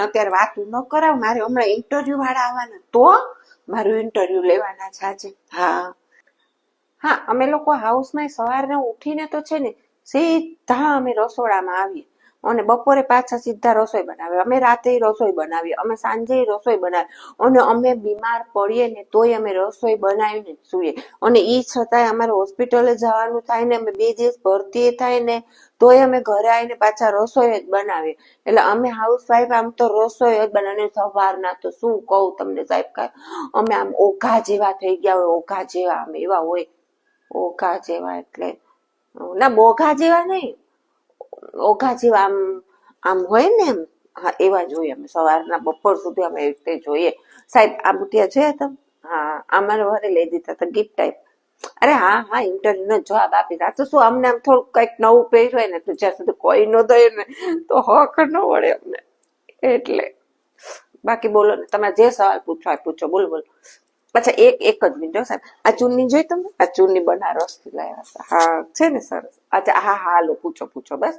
અત્યારે વાતું ન કરાવ, મારે હમણાં ઇન્ટરવ્યુ વાળા આવવાના. તો મારું ઇન્ટરવ્યુ લેવાના છે આજે. હા. હા, અમે લોકો હાઉસમાં સવારે ઉઠીને તો છે ને સીધા અમે રસોડામાં આવીએ. અને બપોરે પાછા સીધા રસોઈ બનાવીએ અમે રાતે રસોઈ બનાવીએ. અમે સાંજે રસોઈ બનાવીએ. અને અમે બીમાર પડીએ ને તોય અમે રસોઈ બનાવીને સૂઈએ. અને એ છતાંય અમારે હોસ્પિટલે જવાનું થાય ને, અમે બે દિવસ ભરતી થાય ને, તોય અમે ઘરે આવીને પાછા રસોઈ જ બનાવીએ. એટલે અમે હાઉસ વાઈફ આમ તો રસોઈ જ બનાવીએ. સવારના તો શું કહું તમને સાહેબ કાંઈ? અમે આમ ઓઘા જેવા થઈ ગયા હોય, ઓઘા જેવા અમે એવા હોય. ઓઘા જેવા એટલે. ના, બોઘા જેવા નહીં. ઓઘા જેવા આમ આમ હોય ને એમ, હા, એવા જોઈએ અમે. સવારના બપોર સુધી અમે રીતે જોઈએ. સાહેબ, આ બુટિયા જોયા તમે? હા અમારે વારે લઈ દીધા હતા ગિફ્ટ ટાઈપ અરે હા હા ઇન્ટરવ્યુ નો જવાબ આપી દીધા. તો શું અમને આમ થોડુંક કંઈક નવું પહેર્યું હોય ને, તો જ્યાં સુધી કોઈ ન દે ને, તો હક ન વળે અમને. એટલે, બાકી બોલો ને તમે જે સવાલ પૂછો હોય પૂછો, બોલો બોલો. પાછા એક એક જ મિનિટ સાહેબ. આ ચૂનની જોઈ તમે? આ ચૂનની બનારસથી લાવ્યા હતા. હા, છે ને, સરસ. અચ્છા, હા હા, હાલો, પૂછો પૂછો, બસ.